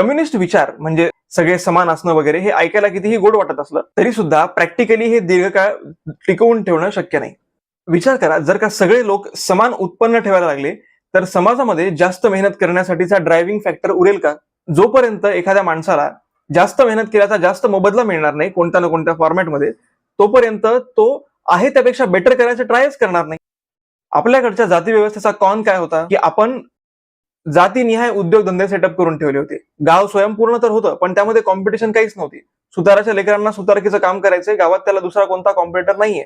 Communist विचार म्हणजे सगळे समान असणं वगैरे हे ऐकायला कितीही गोड वाटत असलं तरी सुद्धा प्रॅक्टिकली हे दीर्घकाळ टिकवून ठेवणं शक्य नाही. विचार करा जर का सगळे लोक समान उत्पन्न ठेवायला लागले तर समाजामध्ये जास्त मेहनत करण्यासाठीचा ड्रायव्हिंग फॅक्टर उरेल का? जोपर्यंत एखाद्या माणसाला जास्त मेहनत केल्याचा जास्त मोबदला मिळणार नाही कोणत्या ना कोणत्या फॉर्मॅटमध्ये तोपर्यंत तो आहे त्यापेक्षा बेटर करायचं ट्रायच करणार नाही. आपल्याकडच्या जाती व्यवस्थेचा कॉन काय होता? की आपण जातीनिहाय उद्योगधंदे सेटअप करून ठेवले होते. गाव स्वयंपूर्ण तर होतं पण त्यामध्ये कॉम्पिटिशन काहीच नव्हती. सुताराच्या लेकरांना सुतारकीचं काम करायचंय गावात त्याला दुसरा कोणता कॉम्पिटिटर नाहीये.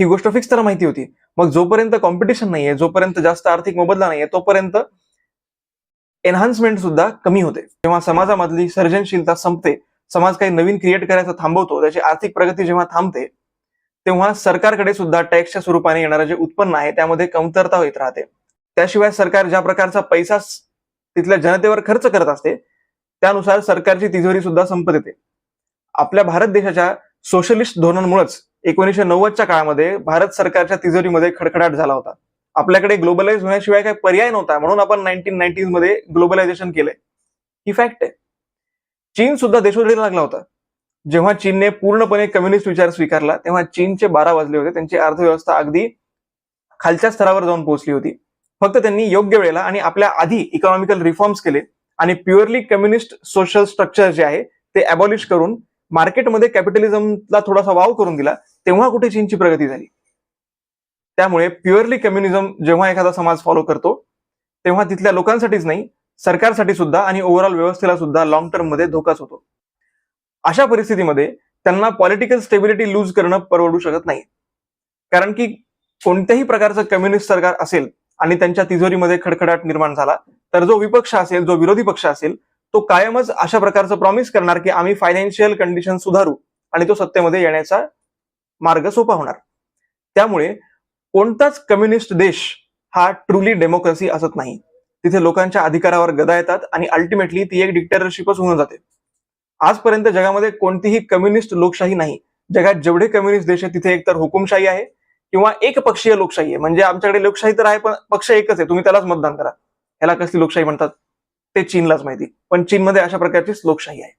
ही गोष्ट फिक्स तर माहिती होती. मग जोपर्यंत कॉम्पिटिशन नाहीये जोपर्यंत जास्त आर्थिक मोबदला नाहीये तोपर्यंत एन्हान्समेंट सुद्धा कमी होते. जेव्हा समाजामधली सर्जनशीलता संपते समाज काही नवीन क्रिएट करायचं थांबवतो त्याची आर्थिक प्रगती जेव्हा थांबते तेव्हा सरकारकडे सुद्धा टॅक्सच्या स्वरूपाने येणारं जे उत्पन्न आहे त्यामध्ये कमतरता होत राहते. त्याशिवाय सरकार ज्या प्रकारचा पैसा तिथल्या जनतेवर खर्च करत असते त्यानुसार सरकारची तिजोरी सुद्धा संपत येते. आपल्या भारत देशाच्या सोशलिस्ट धोरणांमुळेच एकोणीसशे नव्वदच्या काळामध्ये भारत सरकारच्या तिजोरीमध्ये खडखडाट झाला होता. आपल्याकडे ग्लोबलाइज होण्याशिवाय काही पर्याय नव्हता म्हणून आपण नाईन्टीन नाईन्टीजमध्ये ग्लोबलायझेशन केलंय. ही फॅक्ट आहे. चीन सुद्धा देशोधडीला लागला होता. जेव्हा चीनने पूर्णपणे कम्युनिस्ट विचार स्वीकारला तेव्हा चीनचे बारा वाजले होते. त्यांची अर्थव्यवस्था अगदी खालच्या स्तरावर जाऊन पोहोचली होती. फक्त त्यांनी योग्य वेळेला आणि आपल्या आधी इकॉनॉमिकल रिफॉर्म्स केले आणि प्युअरली कम्युनिस्ट सोशल स्ट्रक्चर जे आहे ते अबॉलिश करून मार्केटमध्ये कॅपिटलिझमला थोडासा वाव करून दिला तेव्हा कुठे चीनची प्रगती झाली. त्यामुळे प्युअरली कम्युनिझम जेव्हा एखादा समाज फॉलो करतो तेव्हा तिथल्या लोकांसाठीच नाही सरकारसाठी सुद्धा आणि ओव्हरऑल व्यवस्थेला सुद्धा लॉंग टर्ममध्ये धोकाच होतो. अशा परिस्थितीमध्ये त्यांना पॉलिटिकल स्टेबिलिटी लूज करणं परवडू शकत नाही. कारण की कोणत्याही प्रकारचं कम्युनिस्ट सरकार असेल आणि त्यांच्या तिजोरीमध्ये खडखडाट निर्माण झाला. तर जो विपक्ष असेल जो विरोधी पक्ष असेल तो कायमच अशा प्रकारचं प्रॉमिस करणार की आम्ही फायनान्शियल कंडिशन सुधारू आणि तो सत्तेमध्ये येण्याचा मार्ग सोपा होणार. त्यामुळे कोणताच कम्युनिस्ट देश हा ट्रुली डेमोक्रेसी असत नाही. तिथे लोकांच्या अधिकारावर गदा येतात आणि अल्टिमेटली ती एक डिक्टेटरशिपच होऊन जाते. आजपर्यंत जगामध्ये कोणतीही कम्युनिस्ट लोकशाही नाही. जगात जेवढे कम्युनिस्ट देश आहेत तिथे एकतर हुकुमशाही आहे किंवा एक पक्षीय लोकशाही आहे. म्हणजे आमच्याकडे लोकशाही तर आहे पण पक्ष एकच आहे. तुम्ही त्यालाच मतदान करा. ह्याला कसली लोकशाही म्हणतात? ते चीनलाच माहिती. पण चीनमध्ये अशा प्रकारचीच लोकशाही आहे.